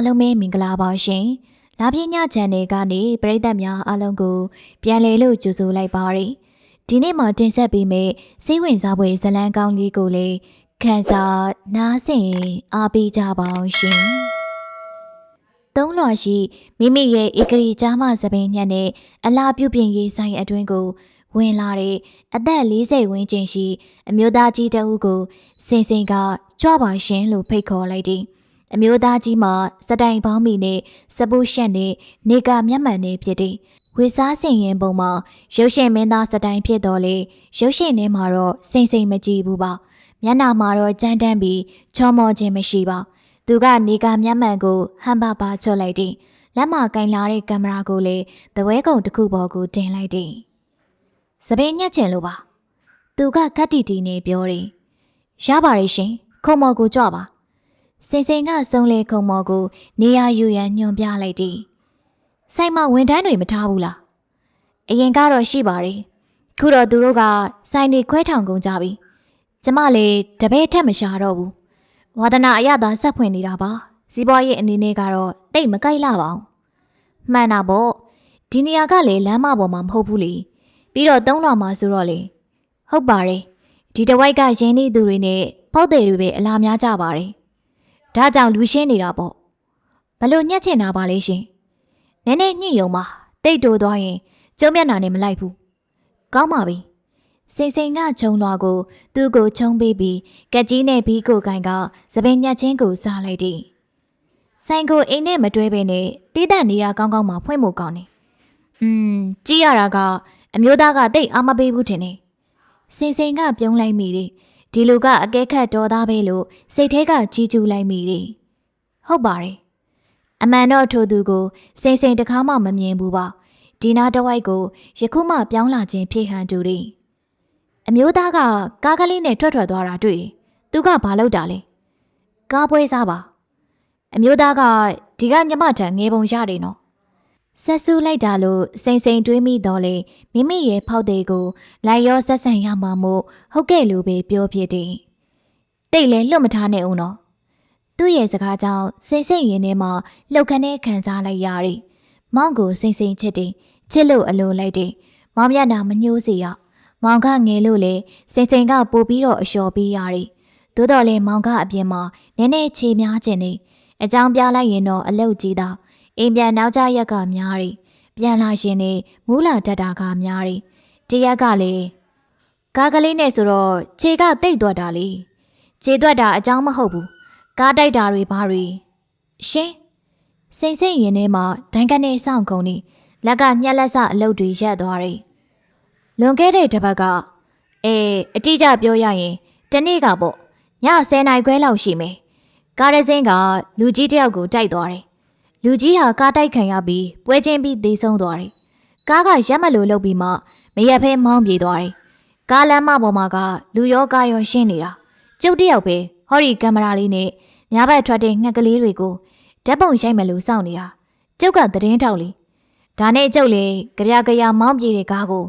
အားလုံးပဲမင်္ဂလာပါရှင်။လာပြညချန်နယ်ကနေပရိသတ်များအားလုံးကိုပြန်လည်လို့ကြိုဆိုလိုက်ပါရစေ။ဒီနေ့မှာတင်ဆက်ပေးမယ့်စိတ်ဝင်စားဖွယ်ဇာတ်လမ်းကောင်းလေးကိုလည်းခန်းစားနားဆင်အားပေးကြပါအောင်ရှင်။သုံးလွှာရှိမိမိရဲ့ဧကရီကြားမသပင်ညက်နဲ့အလားပြုပြင်ရေးဆိုင်အတွင်းကိုဝင်လာတဲ့အသက်40ဝန်းကျင်ရှိ အမျိုးသားကြီးတဦးကိုစင်စင်ကကြွပါရှင်လို့ဖိတ်ခေါ်လိုက်သည် အမျိုးသားကြီးမှာစတိုင်ပေါင်းမီနဲ့စပူးရှက်နဲ့နေကမျက်မှန်နဲ့ဖြစ်သည်ဝေစားစင်ရင်ပုံမှာရုပ်ရှင်မင်းသားစတိုင်ဖြစ်တော်လေရုပ်ရှင်ထဲမှာတော့စိမ့်စိမ့်မကြည့်ဘူးပါမျက်နှာမှာတော့ကြမ်းတမ်းပြီးချောမောခြင်းမရှိပါသူကနေကမျက်မှန်ကိုဟန်ပါပါချွတ်လိုက်သည်လက်မကင်လာတဲ့ကင်မရာကိုလည်းသပွဲကုံတစ်ခုပေါ်ကိုတင်လိုက်သည်စပင်းညက်ချင်လို့ပါသူကကတ်တီတီနေပြောတယ်ရပါရဲ့ရှင်ခုံမော်ကိုကြွပါ စင်စင်ကစုံလေခုံမော်ကိုနေရယူရန်ညွန်ပြလိုက်သည်ဆိုင်မှာဝန်ထမ်းတွေမထားဘူးလားအရင်ကတော့ရှိပါတယ်ခုတော့သူတို့ကဆိုင်နေခွဲထောင်ကုန်ကြပြီကျမလည်းတပည့်ထက်မရှာတော့ဘူးဝါဒနာအရသာဆက်ဖွင့်နေတာပါစီးပွားရေးအနေနဲ့ကတော့တိတ်မကိုက်လာပါဘူးမှန်တာပေါ့ဒီနေရာကလည်းလမ်းမပေါ်မှာမဟုတ်ဘူးလေပြီးတော့သုံးလွှာမှာဆိုတော့လေဟုတ်ပါတယ်ဒီတဝိုက်ကရင်းနှီးသူတွေနဲ့ဖောက်တယ်တွေပဲအလားများကြပါတယ် ဒါကြောင့်လူရှင်းနေတာပေါ့ဘလို့ညှက်ချင်တာပါလဲရှင်နည်းနည်းညှိယုံပါတိတ်တိုသွားရင်ကျုံမျက်နှာနဲ့မလိုက်ဘူးကောင်းပါပြီစိန်စိန်ကခြုံလွှာကို သူ့ကိုခြုံပေးပြီးကက်ကြီးနဲ့ဘီကိုကိုင်ကသပင်ညက်ချင်းကိုစားလိုက်သည်ဆိုင်ကိုအိမ်နဲ့မတွဲဘဲနဲ့တီးတန့်နေရကောင်းကောင်းမှဖွင့်ဖို့ကောင်းတယ်อืมကြည့်ရတာကအမျိုးသားကတိတ်အားမပေးဘူးထင်တယ်။စင်စင်ကပြုံးလိုက်မိတယ်။ ဒီလူကအကဲခတ်တော်သားပဲလို့စိတ်ထဲကကြီးကျူးလိုက်မိတယ်။ဟုတ်ပါတယ်။အမှန်တော့ထိုသူကိုစင်စင်တကားမှမမြင်ဘူးပါ။ဒီနာတဝိုက်ကိုယခုမှပြောင်းလာခြင်းဖြစ်ဟန်တူတယ်။အမျိုးသားကကားကလေးနဲ့ထွက်ထွက်သွားတာတွေ့တယ်။သူကဘာလုပ်တာလဲ။ကားပွဲစားပါ။အမျိုးသားကဒီကညမထံငယ်ပုံရတယ်နော် ဆက်ဆူလိုက်တာလို့စိန်စိန်တွေးမိတော့လေမိမိရဲ့ဖောက်တဲ့ကိုလိုက်ရောဆက်ဆံရမှာမို့ဟုတ်ကဲ့လို့ပဲပြောဖြစ်တယ်။တိတ်လဲလွတ်မထားနဲ့ဦးနော်။သူ့ရဲ့စကားကြောင့်စိန်စိန်ရင်ထဲမှာလှုပ်ခနဲ့ခံစားလိုက်ရတယ်။မောင်ကိုစိန်စိန်ချစ်တယ်ချစ်လို့အလိုလိုက်တယ်။မောင်မျက်နှာမညှိုးစေရ။မောင်ကငယ်လို့လေစိန်စိန်ကပို့ပြီးတော့အလျှော်ပေးရတယ်။သို့တော်လေမောင်ကအပြင်မှာနည်းနည်းခြေများခြင်းနေအကြောင်းပြလိုက်ရင်တော့အလုတ်ကြီးသား အိမ်ပြန်နောက်ကျရက်ကများရီပြန်လာရှင်နေမူးလာတတ်တာကများရီတရက်ကလေကားကလေးနဲ့ဆိုတော့ခြေကတိတ်သွားတာလေခြေသွက်တာအကြောင်းမဟုတ်ဘူးကားတိုက်တာတွေဘာတွေရှင်စိန်စိန်ရင်ထဲမှာဒိုင်ကနေစောင့်ကုန်နေလက်ကညက်လက်စအလုပ်တွေရက်သွားတယ်လွန်ခဲ့တဲ့တစ်ပတ်ကအေးအတိအကျပြောရရင်တနေ့ကပေါ့ည10နိုင်ခွဲလောက်ရှိမယ်ကားရစင်းကလူကြီးတယောက်ကိုတိုက်သွားတယ် လူကြီးဟာကားတိုက်ခံရပြီးပွဲချင်းပြီးသေဆုံးသွားတယ်။ကားကရက်မလို့လှုပ်ပြီးမှမရက်ဖဲမောင်းပြေးသွားတယ်။ကားလမ်းမပေါ်မှာကလူရောကားရောရှင်းနေတာ။ကျုပ်တယောက်ပဲဟော်ဒီကင်မရာလေးနဲ့ညဘက်ထွက်တဲ့ငှက်ကလေးတွေကိုဓာတ်ပုံရိုက်မယ်လို့စောင့်နေတာ။ကျုပ်ကသတင်းထောက်လေ။ဒါနဲ့ကျုပ်လေကြပြကြရမောင်းပြေးတဲ့ကားကို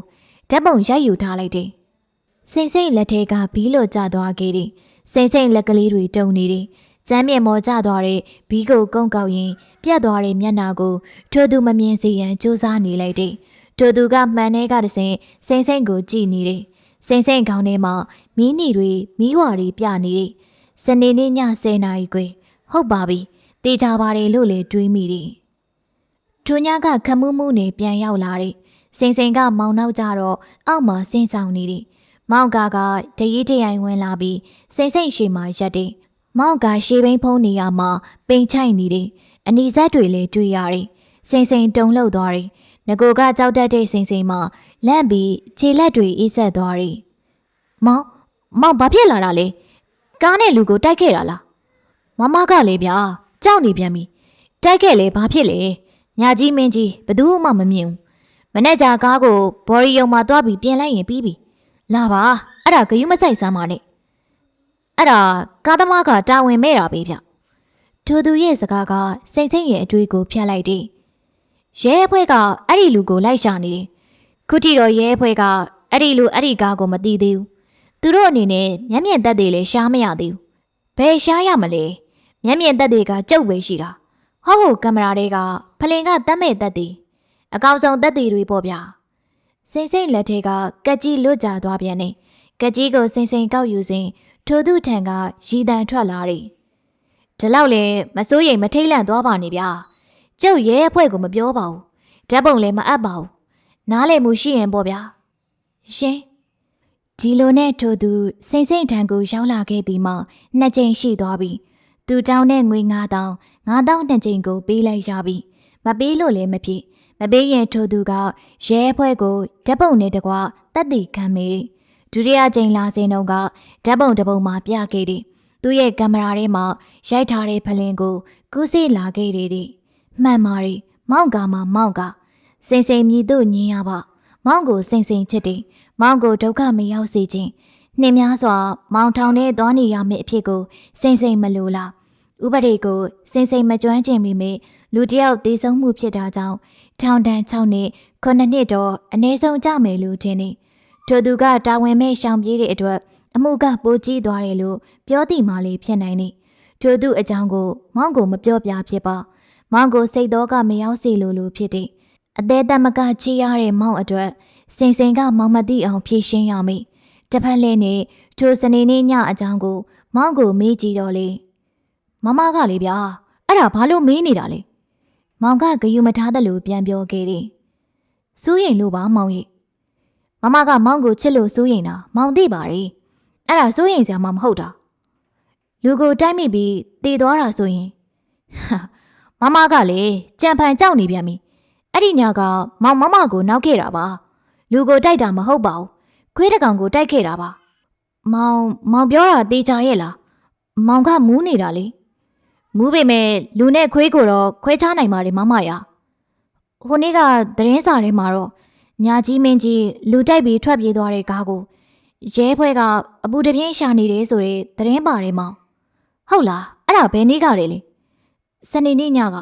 ဓာတ်ပုံရိုက်ယူထားလိုက်တယ်။စိန်စိန်လက်ထဲကဘီးလို့ကျသွားခဲ့တယ်။စိန်စိန်လက်ကလေးတွေတုံနေတယ်။ ကျမ်းမြေမော်ကျသွားတဲ့ဘီးကိုကုန်းကောက်ရင်ပြတ်သွားတဲ့မျက်နှာကိုထိုသူမမြင်စေရန်ကြိုးစားနေလိုက်တယ်။ထိုသူကမှန်ထဲကတဆင်စိမ့်စိမ့်ကိုကြည့်နေတယ်။စိမ့်စိမ့်ခေါင်းထဲမှာမီးနီတွေမီးဝါတွေပြနေတယ်။စနေနေ့ည10နာရီခွဲဟုတ်ပါပြီ။တေချာပါတယ်လို့လေတွေးမိတယ်။ထိုညကခမူးမှုနေပြန်ရောက်လာတယ်။စိမ့်စိမ့်ကမောင်နောက်ကြတော့အောက်မှာဆင်းဆောင်နေတယ်။မောင်ကာကတရီးတရိုင်ဝင်လာပြီးစိမ့်စိမ့်ရှေမှာရက်တယ်။ မောင်ကရှေးဘိန်းဖုံးနေရမှာပိန်ချိုက်နေတယ်။အနီဇက်တွေလည်းတွေ့ရတယ်။စိန်စိန်တုံလှုပ်သွားတယ်။ငကိုကကြောက်တတ်တဲ့စိန်စိန်မှာလန့်ပြီးခြေလက်တွေအေးဆက်သွားတယ်။မောင်မောင်ဘာဖြစ်လာတာလဲ။ကားနဲ့လူကိုတိုက်ခဲ့တာလား။မမကလည်းဗျာကြောက်နေပြန်ပြီ။တိုက်ခဲ့လေဘာဖြစ်လဲ။ညာကြီးမင်းကြီးဘယ်သူမှမမြင်ဘူး။မနေ့ကကားကိုဘော်ရီယုံမှာတွားပြီးပြင်လိုက်ရင်ပြီးပြီ။လာပါအဲ့ဒါဂယုမဆိုင်စမ်းပါနဲ့။ အဲ့ဒါကားသမားကတာဝန်မဲ့တာပဲဗျ။ထိုသူရဲ့စကားကစိတ်စိတ်ရဲ့အတွေးကိုဖျက်လိုက်တယ်။ရဲအဖွဲ့ကအဲ့ဒီလူကိုလိုက်ရှာနေတယ်။ခုထိတော့ရဲအဖွဲ့ကအဲ့ဒီလူအဲ့ဒီကားကိုမသိသေးဘူး။သူတို့အနေနဲ့မျက်မြင်သက်တွေလည်းရှားမရသေးဘူး။ဘယ်ရှားရမလဲ။မျက်မြင်သက်တွေကကြုတ်ပဲရှိတာဟောက်ဟုတ်ကင်မရာတွေကဖလင်ကတတ်မဲ့တက်သည်အကောင်ဆုံးတက်သည်တွေပေါ့ဗျာစိမ့်စိမ့်လက်ထဲကကက်ကြီးလွတ်ကြသွားပြန်နေကက်ကြီးကိုစိမ့်စိမ့်ကောက်ယူစဉ် ထိုသူထံကရီတန်ထွက်လာတယ်ဒီလောက်လေမစိုးရိမ်မထိတ်လန့်သွားပါနဲ့ဗျာကျုပ်ရဲအဖွဲ့ကိုမပြောပါဘူးဓာတ်ပုံလည်းမအပ်ပါဘူးနားလည်မှုရှိရင်ပေါ့ဗျာရှင်ဒီလိုနဲ့ထိုသူစိမ့်စိမ့်ထံကိုရောက်လာခဲ့သည်မှာနှစ်ကြိမ်ရှိသွားပြီသူတောင်းတဲ့ငွေ9000 9000နှစ်ကြိမ်ကိုပေးလိုက်ရပြီမပေးလို့လည်းမဖြစ်မပေးရင်ထိုသူကရဲအဖွဲ့ကိုဓာတ်ပုံနဲ့တကွတက်တည်ခံမိ ဒုတိယကြိမ်လာစဉ်တော့ကဓာတ်ပုံတစ်ပုံမှာပြခဲ့တယ်သူ့ရဲ့ကင်မရာထဲမှာရိုက်ထားတဲ့ဖလင်ကိုကူးစေးလာခဲ့တယ်တဲ့မှန်ပါရီမောင်ကမှမောင်ကစိန်စိန်မြည်တို့ညင်ရပါမောင်ကိုစိန်စိန်ချစ်တယ်မောင်ကိုဒုက္ခမရောက်စေခြင်းနှင်းများစွာမောင်ထောင်နဲ့သွားနေရမယ့်အဖြစ်ကိုစိန်စိန်မလိုလားဥပဒေကိုစိန်စိန်မကျွမ်းကျင်မိမေလူတစ်ယောက်တေဆုံးမှုဖြစ်တာကြောင့်ထောင်ဒဏ်6နှစ်9နှစ်တော့အနည်းဆုံးကြမယ်လို့ထင်နေ ထိုသူကတာဝန်မဲ့ရှောင်ပြေးတဲ့အတွက်အမှုကပိုကြီးသွားတယ်လို့ပြောတိမှလေးဖြစ်နိုင်နေထိုသူအကြောင်းကိုမောင်ကိုမပြောပြဖြစ်ပါမောင်ကိုစိတ်တော့ကမရောက်စီလို့လို့ဖြစ်တဲ့အသေးတမကချီရတဲ့မောင်အတွက်စိန်စိန်ကမောင်မသိအောင်ဖြည့်ရှင်းရမိတစ်ဖက်လည်းနဲ့ထိုစနေနေ့ညအကြောင်းကို မောင်ကိုမေးကြည့်တော့လေမမကလေဗျာအဲ့ဒါဘာလို့မေးနေတာလဲမောင်ကဂယုမထားတယ်လို့ပြန်ပြောခဲ့တယ်စိုးရင်လို့ပါမောင်ရဲ့ မမကမောင်ကိုချစ်လို့စိုးရင်တာမောင်သိပါတယ်အဲ့ဒါစိုးရင်စရာမှမဟုတ်တာလူကိုတိုက်မိပြီးတည်သွားတာဆိုရင်ဟာမမကလေကြံဖန်ကြောက်နေပြန်ပြီအဲ့ဒီညကမောင်မမကိုနောက်ခဲ့တာပါလူကိုတိုက်တာမဟုတ်ပါဘူးခွေးတကောင်ကိုတိုက်ခဲ့တာပါမောင်မောင်ပြောတာတေချာရဲ့လားမောင်ကမူးနေတာလေမူးပေမဲ့လူနဲ့ခွေးကိုတော့ခွဲခြားနိုင်ပါတယ်မမရဟိုနေ့ကသတင်းစာထဲမှာတော့ ညာကြီးမင်းကြီးလူတိုက်ပြီးထွက်ပြေးသွားတဲ့ကားကိုရဲဖွဲ့ကအပူတပြင်းရှာနေတယ်ဆိုတဲ့သတင်းပါတယ်မောင်ဟုတ်လားအဲ့ဒါဘယ်နေ့ကလေလေစနေနေ့ညက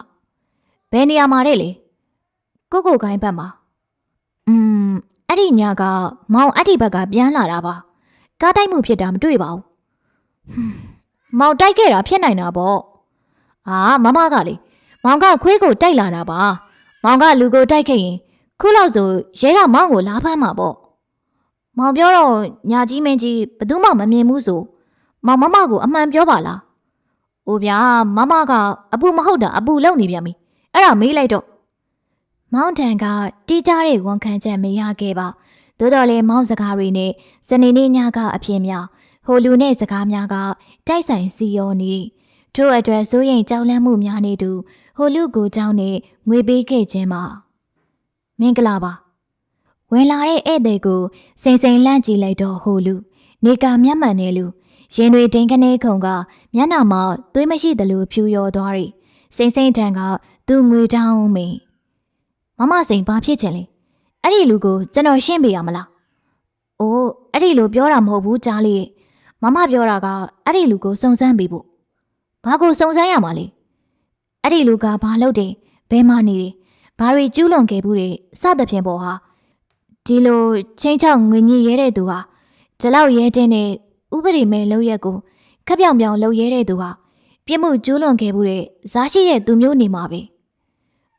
ဘယ်နေရာမှာတဲ့လေကိုကိုခိုင်းဘက်မှာอืมအဲ့ဒီညကမောင်အဲ့ဒီဘက်ကပြန်လာတာပါကားတိုက်မှုဖြစ်တာမတွေ့ပါဘူးဟွန်းမောင်တိုက်ခဲ့တာဖြစ်နိုင်တာပေါ့အာမမကလေမောင်ကခွေးကိုတိုက်လာတာပါမောင်ကလူကိုတိုက်ခဲ့ရင် ခုလောက်ဆိုရဲကမောင်ကိုလာဖမ်းမှာပေါ့မောင်ပြောတော့ညာကြီးမင်းကြီးဘသူမှမမြင်ဘူးဆိုမောင်မမကိုအမှန်ပြောပါလား။အိုဗျာမမကအပူမဟုတ်တာအပူလုံနေပြန်ပြီ။အဲ့ဒါမေးလိုက်တော့မောင်တန်ကတီးကြတဲ့ဝန်ခံချက်မရခဲ့ပါ။သို့တော်လည်းမောင်စကားတွေနဲ့စနေနေ့ညကအဖြစ်များဟိုလူနဲ့စကားများကတိုက်ဆိုင်စီယောနေထို့အတွက်စိုးရိမ်ကြောက်လန့်မှုများနေသူဟိုလူကိုကြောင်းနဲ့ငွေပေးခဲ့ခြင်းမှာ မင်္ဂလာပါဝင်လာတဲ့ဧည့်သည်ကိုစိန်စိန်လန့်ကြည့်လိုက်တော့ဟိုလူနေကမျက်မှန်နေလူရင်တွေတိန်ခနဲခုံကမျက်နှာမှာသွေးမရှိသလိုဖြူရောသွားရီစိန်စိန်ထံကသူ့ငွေတောင်းမိမမစိန်ဘာဖြစ်ချင်လဲအဲ့ဒီလူကိုကျွန်တော်ရှင်းပေးရမလားအိုးအဲ့ဒီလူပြောတာမဟုတ်ဘူးကြားလေးမမပြောတာကအဲ့ဒီလူကိုစုံစမ်းပေးဖို့ဘာကိုစုံစမ်းရမှာလဲအဲ့ဒီလူကဘာလုပ်တယ်ဘယ်မှနေတယ် ဘာတွေကျူးလွန်ခဲ့ဘူးတဲ့စသဖြင့်ပေါ့ဟာဒီလိုချင်းချောက်ငွေညစ်ရဲတဲ့သူဟာဒီလောက်ရဲတဲ့နဲ့ဥပဒေမဲ့လောက်ရက်ကိုခက်ပြောင်ပြောင်လှုပ်ရဲတဲ့သူဟာပြစ်မှုကျူးလွန်ခဲ့မှုတဲ့ဇာရှိတဲ့သူမျိုးနေမှာပဲ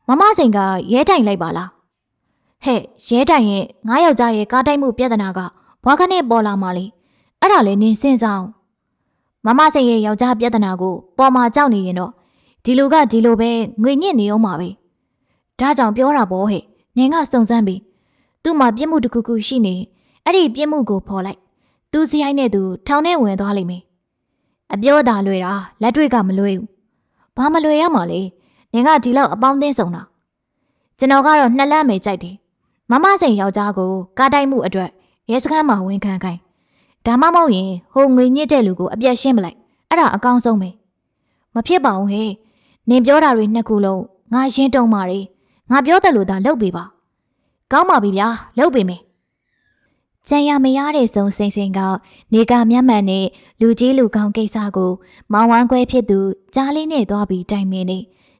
မမစိန်ကရဲတိုင်လိုက်ပါလားဟဲ့ရဲတိုင်ရဲ့ငါးယောက်ျားရဲ့ကားတိုက်မှုပြဿနာကဘွားခနဲ့ပေါ်လာမှလေအဲ့ဒါလည်းနင်းစင်ဆောင်မမစိန်ရဲ့ယောက်ျားပြဿနာကိုပေါ်မှာကြောက်နေရင်တော့ဒီလူကဒီလိုပဲငွေညစ်နေအောင်ပါပဲ ဒါကြောင့်ပြောတာပေါ့ဟဲ့နင်ကစုံစမ်းပြီးသူ့မှာပြစ်မှုတစ်ခုခုရှိနေအဲ့ဒီပြစ်မှုကိုဖော်လိုက်သူစရိုက်နဲ့သူထောင်ထဲဝင်သွားလိမ့်မယ်အပြောတာလွယ်တာလက်တွေ့ကမလွယ်ဘူးဘာမလွယ်ရမှာလဲနင်ကဒီလောက်အပေါင်းအသင်းဆောင်တာကျွန်တော်ကတော့နှစ်လမ်းပဲကြိုက်တယ်မမစိန်ယောက်ျားကိုကားတိုက်မှုအတွက်ရဲစခန်းမှာဝင်ခံခိုင်းဒါမှမဟုတ်ရင်ဟိုငွေညစ်တဲ့လူကိုအပြတ်ရှင်းပလိုက်အဲ့ဒါအကောင်းဆုံးပဲမဖြစ်ပါဘူးဟဲ့နင်ပြောတာတွေနှစ်ခုလုံးငါရှင်းတုံးပါလေ ငါပြောတယ်လို့သာလုပ်ပေးပါကောင်းပါပြီဗျာလုပ်ပေးမယ်ကြံရမရတဲ့ဆုံစိန်စိန်ကနေကမျက်မှန်နဲ့လူကြီးလူကောင်းကိစ္စကိုမောင်ဝမ်းခွဲဖြစ်သူကြားလေးနဲ့သွားပြီးတိုင်မင်းနေ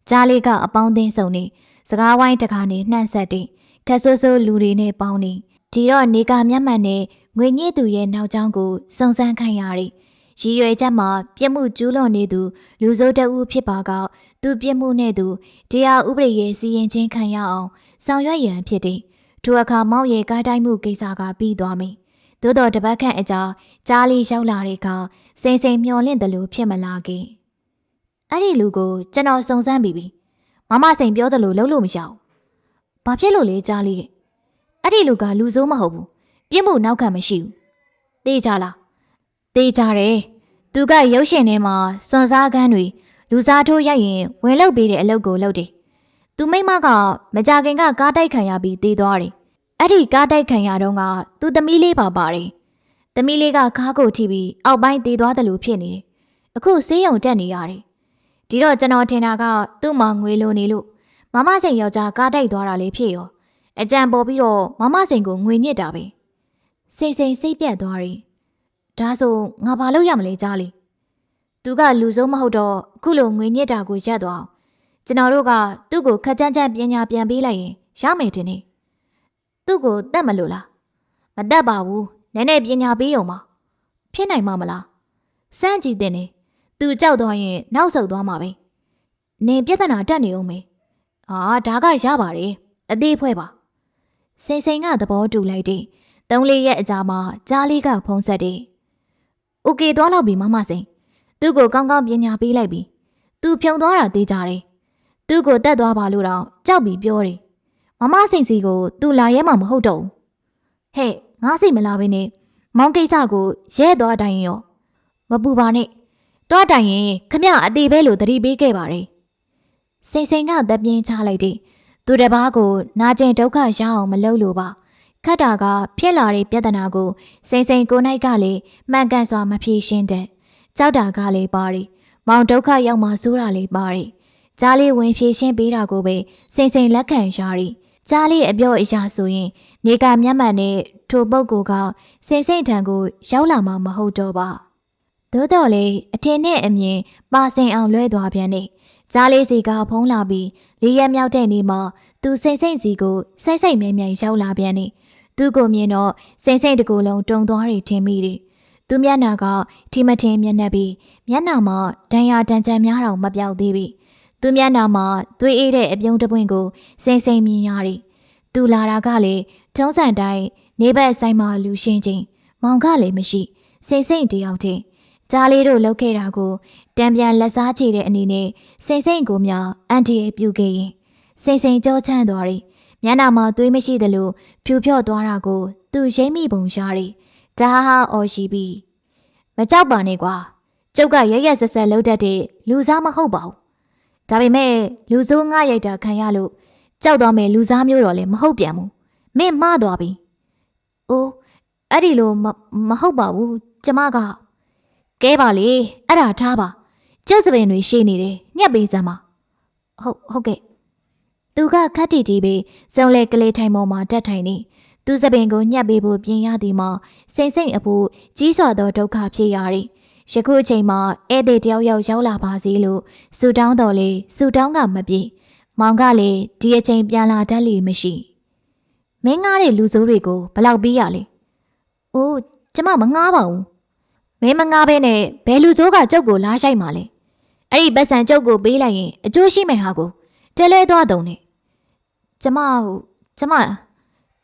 ကြားလေးကအပေါင်းအသင်းဆောင်နေစကားဝိုင်းတကားနေနှံ့ဆက်တင်ခက်ဆိုးဆိုးလူတွေနဲ့ပေါင်းနေဒီတော့နေကမျက်မှန်နဲ့ငွေညစ်သူရဲ့နောက်ကျောင်းကိုစုံစမ်းခိုင်းရတဲ့ ရည်ရွယ်ချက်မှာပြစ်မှုကျူးလွန်နေသူ လူဆိုးတအုပ်ဖြစ်ပါကသူပြစ်မှုနဲ့သူတရားဥပဒေရဲ့စီရင်ချင်းခံရအောင်ဆောင်ရွက်ရန်ဖြစ်တဲ့ထိုအခါမောင်ရဲ့ကားတိုင်းမှုကိစ္စကပြီးသွားပြီသို့တော်တပတ်ခန့်အကြာကြားလီရောက်လာတဲ့အခါစိန်စိန်မျောလင့်တယ်လို့ဖြစ်မလာခဲ့အဲ့ဒီလူကိုကျွန်တော်စုံစမ်းပြီးပြီမမစိန်ပြောတယ်လို့လုံးလို့မရအောင်ဘာဖြစ်လို့လဲကြားလီရဲ့အဲ့ဒီလူကလူဆိုးမဟုတ်ဘူးပြစ်မှုနောက်ခံမရှိဘူးသိကြလား သိကြတယ်သူကရုပ်ရှင်ထဲမှာစွန်စားကန်းတွေလူစားထိုးရိုက်ရင်ဝင်လောက်ပေးတဲ့အလုပ်ကိုလုပ်တယ်သူမိမကမကြခင်ကကားတိုက်ခံရပြီးတည်သွားတယ်အဲ့ဒီကားတိုက်ခံရတော့ကသူသမီးလေးပါပါတယ်သမီးလေးကခါးကိုထိပြီးအောက်ပိုင်းတည်သွားတယ်လို့ဖြစ်နေတယ်အခုဆေးရုံတက်နေရတယ်ဒီတော့ကျွန်တော်ထင်တာကသူ့မှာငွေလိုနေလို့မမစိန်ယောက်ျားကားတိုက်သွားတာလေးဖြစ်ရောအကြံပေါ်ပြီးတော့မမစိန်ကိုငွေညစ်တာပဲစိတ်စိမ်စိတ်ပြတ်သွားတယ် ဒါဆိုငါဘာလုပ်ရမလဲကြားလေသူကလူဆုံးမဟုတ်တော့အခုလိုငွေညစ်တာကိုရပ်သွားအောင်ကျွန်တော်တို့ကသူ့ကိုခက်ကြမ်းကြမ်းပညာပြန်ပေးလိုက်ရင်ရမယ်တင်နေသူ့ကိုတတ်မလို့လားမတတ်ပါဘူးနည်းနည်းပညာပေးအောင်ပါဖြစ်နိုင်မှာမလားစမ်းကြည့်တဲ့နေသူကြောက်သွားရင်နောက်ဆုတ်သွားမှာပဲနေပြဿနာတက်နေအောင်မေအာဒါကရပါတယ်အသေးဖွဲ့ပါစိန်စိန်ကသဘောတူလိုက်တယ်သုံးလေးရက်အကြာမှာကြားလေးကဖုံးဆက်တယ်။ "Okay သွားလောက်ပြီမမစိန်။သူ့ကိုကောင်းကောင်းပညာပေးလိုက်ပြီ။ तू ဖြုံသွားတာသိကြတယ်။သူ့ကိုတက်သွားပါလို့တော့ကြောက်ပြီးပြောတယ်။မမစိန်စီကို तू လာရဲမှာမဟုတ်တော့ဘူး။ဟဲ့ငါစိတ်မလာဘဲနဲ့မောင်ကိစ္စကိုရဲသွားတိုင်ရောမပူပါနဲ့။သွားတိုင်ရင်ခမအသေးပဲလို့သတိပေးခဲ့ပါတယ်။စိန်စိန်ကသက်ပြင်းချလိုက်တယ်။သူတစ်ပါးကိုနာကျင်ဒုက္ခရအောင်မလုပ်လို့ပါ။ ခတ်တာကဖြစ်လာတဲ့ပြဿနာကိုစိန်စိန်ကိုနိုင်ကလည်းမှန်ကန်စွာမဖြေရှင်းတဲ့ကြောက်တာကလည်းပါရီမောင်ဒုက္ခရောက်မှဆိုးတာလည်းပါရီကြားလေးဝင်ဖြေရှင်းပေးတာကိုပဲစိန်စိန်လက်ခံရရီကြားလေးအပြော့အရာဆိုရင် နေကမျက်မှန်နဲ့ထိုပုဂ္ဂိုလ်ကစိန်စိန်ထံကိုရောက်လာမှမဟုတ်တော့ပါသို့တော်လေအထင်နဲ့အမြင်ပါစင်အောင်လွဲသွားပြန်နေကြားလေးစီကဖုံးလာပြီးလေးရက်မြောက်တဲ့နေ့မှာသူစိန်စိန်စီကိုစိတ်စိတ်မြဲမြဲရောက်လာပြန်နေ သူ့ကိုမြင်တော့စိမ့်စိမ့်တကူလုံးတုံသွားတွေထင်မိတယ်။သူမျက်နှာကထီမထင်မျက်နှာပြီးမျက်နှာမှာဒဏ်ရာဒဏ်ကြံများတော့မပြောက်သေးပြီ။သူမျက်နှာမှာသွေးအေးတဲ့အပြုံးတပွင့်ကိုစိမ့်စိမ့်မြင်ရတယ်။သူလာတာကလေထုံးစံတိုင်းနေဘက်ဆိုင်မှာလူရှင်းချင်းမောင်ကလည်းမရှိစိမ့်စိမ့်တယောက်တည်းကြားလေးတို့လှုပ်ခဲ့တာကိုတံပြန်လက်စားချေတဲ့အနေနဲ့စိမ့်စိမ့်ကိုမြအန်တီရဲ့ပြုခဲ့ရင်စိမ့်စိမ့်ကြောချမ်းသွားတယ် မျက်နှာမှာသွေးမရှိသလိုဖြူဖြော့သွားတာကိုသူရိမ့်မိပုံရှားတယ်။ဒါဟာအော်ရှိပြီ။မကြောက်ပါနဲ့ကွာ။ကျုပ်ကရရက်ဆက်ဆက်လှုပ်တတ်တဲ့လူစားမဟုတ်ပါဘူး။ဒါပေမဲ့လူဆိုးငှရိုက်တာခံရလို့ကြောက်သွားမယ်လူစားမျိုးတော့လည်းမဟုတ်ပြန်ဘူး။မင်းမှားသွားပြီ။အိုးအဲ့ဒီလိုမဟုတ်ပါဘူး။ကျမကကဲပါလေအဲ့ဒါထားပါ။ကျုပ်စပင်တွေရှိနေတယ်ညက်ပေးစမ်းပါ။ဟုတ်ဟုတ်ကဲ့ သူကခတ်တီတီပြီးစုံလဲကလေးထိုင်ပေါ်မှာတက်ထိုင်နေသူစပင်ကိုညှက်ပေးဖို့ပြင်ရသည်မှာစိန်စိန်အဖို့ကြီးစွာသောဒုက္ခဖြစ်ရသည်ယခုအချိန်မှာဧည့်သည်တယောက်ယောက်ရောက်လာပါစေလို့စူတောင်းတော်လေစူတောင်းကမပြေမောင်ကလည်းဒီအချိန်ပြန်လာတတ်လိမရှိမင်းငားတဲ့လူဆိုးတွေကိုဘလောက်ပြီးရလဲ။အိုးကျမမငားပါဘူး။မင်းမငားဘဲနဲ့ဘယ်လူဆိုးကကျုပ်ကိုလာရှိုက်မှာလဲ။အဲ့ဒီပတ်စံကျုပ်ကိုပေးလိုက်ရင်အကျိုးရှိမယ်ဟာကိုတဲလဲသွားတုံနဲ့ ကျမကျမ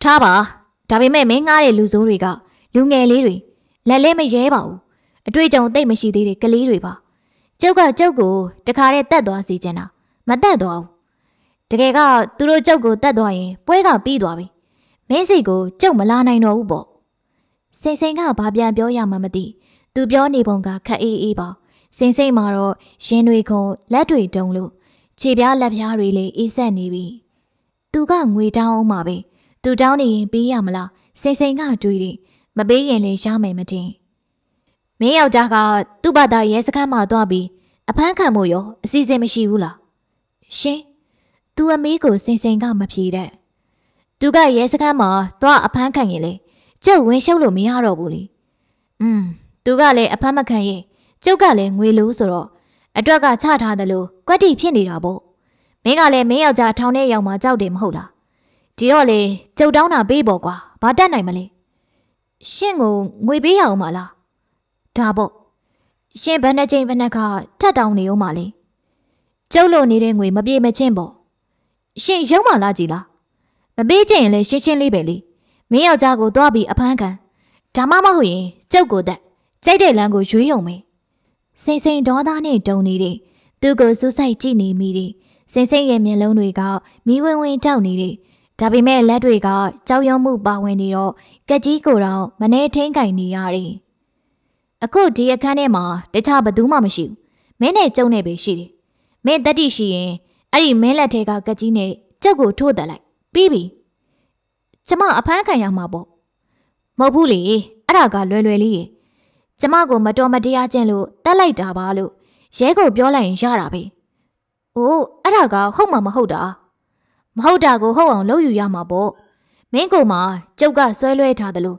ထားပါဒါပေမဲ့မင်းငားတဲ့လူဆိုးတွေကလူငယ်လေးတွေလက်လဲမရဲပါဘူးအတွေ့အကြုံသိမ့်မရှိသေးတဲ့ကလေးတွေပါကျုပ်ကကျုပ်ကိုတခါတည်းတတ်သွားစီချင်တာမတတ်သွားဘူးတကယ်ကသူတို့ကျုပ်ကိုတတ်သွားရင်ပွဲကပြီးသွားပြီမင်းစီကိုကျုပ်မလာနိုင်တော့ဘူးပေါ့စိန်စိန်ကဘာပြန်ပြောရမှမသိသူပြောနေပုံကခက်အေးအေးပါစိန်စိန်မှာတော့ရင်တွေခုံလက်တွေတုံလို့ခြေပြားလက်ပြားတွေလည်းအေးဆက်နေပြီ သူကငွေတောင်းအောင်ပါပဲသူတောင်းနေရင်ပေးရမလားစိန်စိန်ကတွေးတယ်မပေးရင်လည်းရမယ်မတင်မင်းယောက်ျားကသူ့ဘာသာရဲစခန်းမှာသွားပြီးအဖမ်းခံမှုရောအစီအစဉ်မရှိဘူးလားရှင်သူအမေးကိုစိန်စိန်ကမဖြေတဲ့သူကရဲစခန်းမှာသွားအဖမ်းခံရင်လေကျုပ်ဝင်ရှုပ်လို့မရတော့ဘူးလေอืมသူကလည်းအဖမ်းမခံရင်ကျုပ်ကလည်းငွေလို့ဆိုတော့အတွက်ကချထားတယ်လို့ကွက်တီဖြစ်နေတာပေါ့ မင်းကလည်းမင်းယောက်ျားထောင်ထဲရောက်မှကြောက်တယ်မဟုတ်လားဒီတော့လေကြုတ်တောင်းတာပေးပေါ့ကွာဘာတတ်နိုင်မလဲရှင့်ကိုငွေပေးရအောင်မလားဒါပေါ့ရှင်ဘယ်နှချိန်ဘယ်နှခါထပ်တောင်းနေဦးမှာလဲကျုပ်လို့နေတဲ့ငွေမပြေမချင်းပေါ့ရှင်ရုံးမလာကြည်လားမပေးချင်ရင်လည်းရှင်းရှင်းလေးပဲလေမင်းယောက်ျားကိုတွားပြီးအဖမ်းခံဒါမှမဟုတ်ရင်ကျုပ်ကိုတက်ကြိုက်တဲ့လမ်းကိုရွေးရုံပဲစိန်စိန်ဒေါသနဲ့တုံနေတဲ့သူ့ကိုစူးစိုက်ကြည့်နေမိတဲ့ စိန်စိန်ရဲ့မျက်လုံးတွေကမီးဝင်းဝင်းတောက်နေတဲ့ဒါပေမဲ့လက်တွေကကြောက်ရွံ့မှုပါဝင်နေတော့ကက်ကြီးကိုတော့မနေထိန်ကင်နေရတယ်အခုဒီအခန်းထဲမှာတခြားဘသူမှမရှိဘူးမင်းနဲ့ကျုံနဲ့ပဲရှိတယ်မင်းတက်တိရှိရင်အဲ့ဒီမင်းလက်ထဲကကက်ကြီးနဲ့ကျုပ်ကိုထိုးတက်လိုက်ပြီးပြီကျမအဖမ်းခံရမှာပေါ့မဟုတ်ဘူးလေအဲ့ဒါကလွယ်လွယ်လေးရေကျမကိုမတော်မတရားကျင့်လို့တက်လိုက်တာပါလို့ရဲကိုပြောလိုက်ရင်ရတာပဲ။ အိုးအဲ့ဒါကဟုတ်မှာမဟုတ်တာ။မဟုတ်တာကိုဟုတ်အောင်လုပ်ယူရမှာပေါ့။မင်းကိုမှကျုပ်ကဆွဲလွဲထားတယ်လို့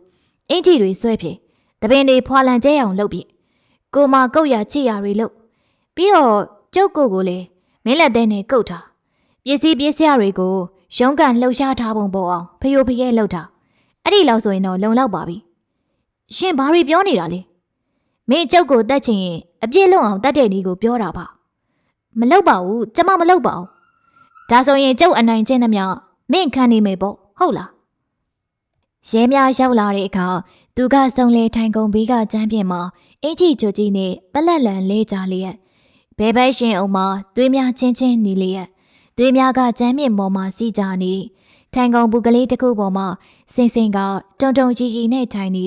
အင်ကြီးတွေဆွဲဖြစ်တပင်တွေဖွာလန်ကျဲအောင်လုပ်ပြ။ကိုမကုတ်ရချစ်ရတွေလုပ်ပြီးတော့ကျုပ်ကိုကိုလည်းမင်းလက်သေးနဲ့ကုတ်ထားပစ္စည်းပစ္စည်းတွေကိုရုံးကန်လှုပ်ရှားထားပုံပေါ်အောင်ဖျို့ဖျဲလှုပ်ထားအဲ့ဒီလောက်ဆိုရင်တော့လုံလောက်ပါပြီ။ရှင်ဘာတွေပြောနေတာလဲ။မင်းကျုပ်ကိုတတ်ချင်ရင်အပြည့်လွတ်အောင်တတ်တဲ့ဒီကိုပြောတာပါ မလုပ်ပါဘူးကျမမလုပ်ပါဘူးဒါဆိုရင်ကျုပ်အနိုင်ကျင့်သမျှမင်းခံနေမယ်ပေါ့ဟုတ်လားရဲများရောက်လာတဲ့အခါသူကစုံလေထိုင်ကုန်ဘေးကကျမ်းပြင်မှာအင်ကြီးကြိုကြီးနဲ့ပလက်လန်လေးကြလျက်ဘဲဘဲရှင်အုံမှာသွေးများချင်းချင်းနေလျက်သွေးများကကျမ်းပြင်ပေါ်မှာစီကြနေထိုင်ကုန်ဘူးကလေးတစ်ခုပေါ်မှာစင်စင်ကတုံတုံကြီးကြီးနဲ့ထိုင်နေ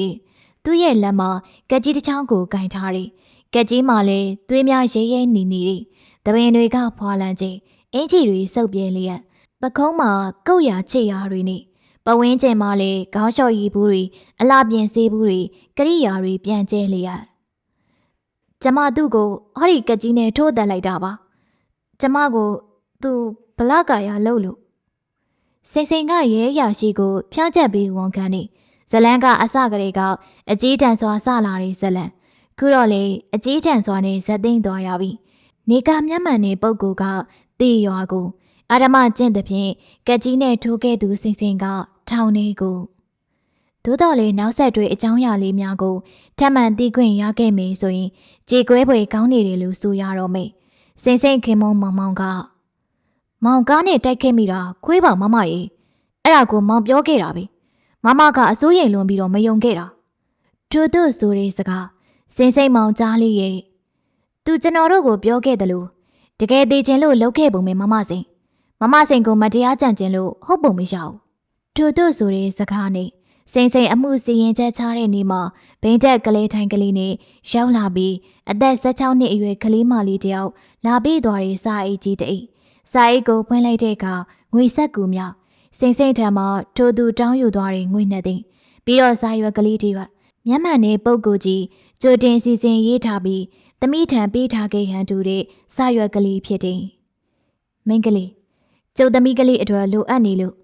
သူ့ရဲ့လက်မှာကက်ကြီးတစ်ချောင်းကိုကင်ထားတယ်ကက်ကြီးမှလည်းသွေးများရဲရဲနေနေတယ်။ တပင်တွေကဖွာလန်းခြင်းအင်ကြီးတွေစုပ်ပြဲလျက်ပကုံးမှာကုတ်ရချစ်ရာတွေနဲ့ပဝင်းကျင်မှာလည်းခေါင်းလျှော်ရီဘူးတွေအလားပြင်စေးဘူးတွေကရိယာတွေပြန်ကျဲလျက်ကျမသူ့ကိုဟောဒီကက်ကြီးနဲ့ထိုးတက်လိုက်တာပါ။ကျမကိုသူဘလကာယာလှုပ်လို့စိန်စိန်ကရဲရရှိကိုဖျောင်းချက်ပြီးဝန်ခံနေဇလန်းကအစကလေးကအကြီးတန်းစွာဆလာတဲ့ဇလန်းခုတော့လေအကြီးကျန်စွာနဲ့ဇက်သိမ်းသွားရပြီ နေကမျက်မှန်နေပုပ်ကူကတေးရွာကိုအာရမကျင့်သဖြင့်ကက်ကြီးနဲ့ထိုးခဲ့သူစိန်စိန်ကထောင်နေကိုသို့တော်လေနောက်ဆက်တွဲအကြောင်းအရာလေးများကိုထပ်မံသိခွင့်ရခဲ့မေဆိုရင်ကြေကွဲဖွယ်ကောင်းနေတယ်လို့ဆိုရတော့မေစိန်စိန်ခင်မုံမောင်မောင်ကမောင်ကားနဲ့တိုက်ခဲ့မိတာခွေးပါမမရေအဲ့ဒါကိုမောင်ပြောခဲ့တာပဲမမကအစိုးရိမ်လွန်ပြီးတော့မယုံခဲ့တာထို့သူဆိုတဲ့စကားစင်စိမ်မောင်ကြားလေးရဲ့ သူကျွန်တော်တို့ကိုပြောခဲ့တယ်လို့တကယ်သေးခြင်းလို့လုပ်ခဲ့ပုံပဲမမစိန်မမစိန်ကိုမတရားကြံ့ခြင်းလို့ဟုတ်ပုံမရဘူးထို့သူဆိုတဲ့စကားနဲ့စိန်စိန်အမှုစီရင်ချက်ချတဲ့နေ့မှာဘိန်းတက်ကလေးထိုင်ကလေးနဲ့ရောက်လာပြီးအသက်16နှစ်အရွယ်ကလေးမလေးတယောက်လာပြီးသွားတဲ့စာအိတ်ကြီးတအိတ်စာအိတ်ကိုဖွင့်လိုက်တဲ့အခါငွေဆက်ကူမြောက်စိန်စိန်ထံမှာထိုသူတောင်းယူသွားတဲ့ငွေနှစ်သိန်းပြီးတော့စာရွက်ကလေးတည်းကမျက်မှန်နဲ့ပုပ်ကိုကြီးကြိုတင်စီစဉ်ရေးထားပြီး သမီးထံပေးထားခဲ့ဟန်တူတဲ့စရွက်ကလေးဖြစ်တယ်။မင်းကလေးကျုပ်သမီးကလေးအတွက်လိုအပ်နေလို့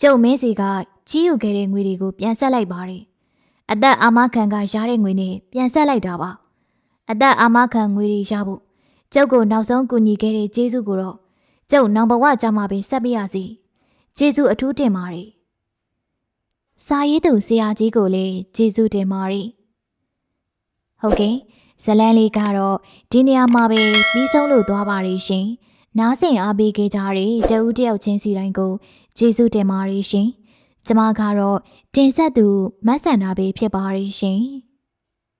ကျုပ်မင်းစီကချီးယူခဲ့တဲ့ငွေတွေကိုပြန်ဆက်လိုက်ပါတယ်။အသက်အာမခံကရတဲ့ငွေနဲ့ပြန်ဆက်လိုက်တာပါ။အသက်အာမခံငွေတွေရဖို့ကျုပ်ကိုနောက်ဆုံးကူညီခဲ့တဲ့ကျေးဇူးကိုတော့ကျုပ်နောင်ဘဝကြမှာပဲဆက်ပြရစီ။ကျေးဇူးအထူးတင်ပါတယ်။စာရေးသူဆရာကြီးကိုလည်းကျေးဇူးတင်ပါတယ်။ဟုတ်ကဲ့ ဇလန်းလေးကတော့ဒီနေရာမှာပဲပြီးဆုံးလို့သွားပါရရှင်နားဆင်အားပေးခဲ့ကြတဲ့တဦးတယောက်ချင်းစီတိုင်းကိုကျေးဇူးတင်ပါတယ်ရှင်ကျမကတော့တင်ဆက်သူမတ်ဆန်တာပဲဖြစ်ပါရရှင်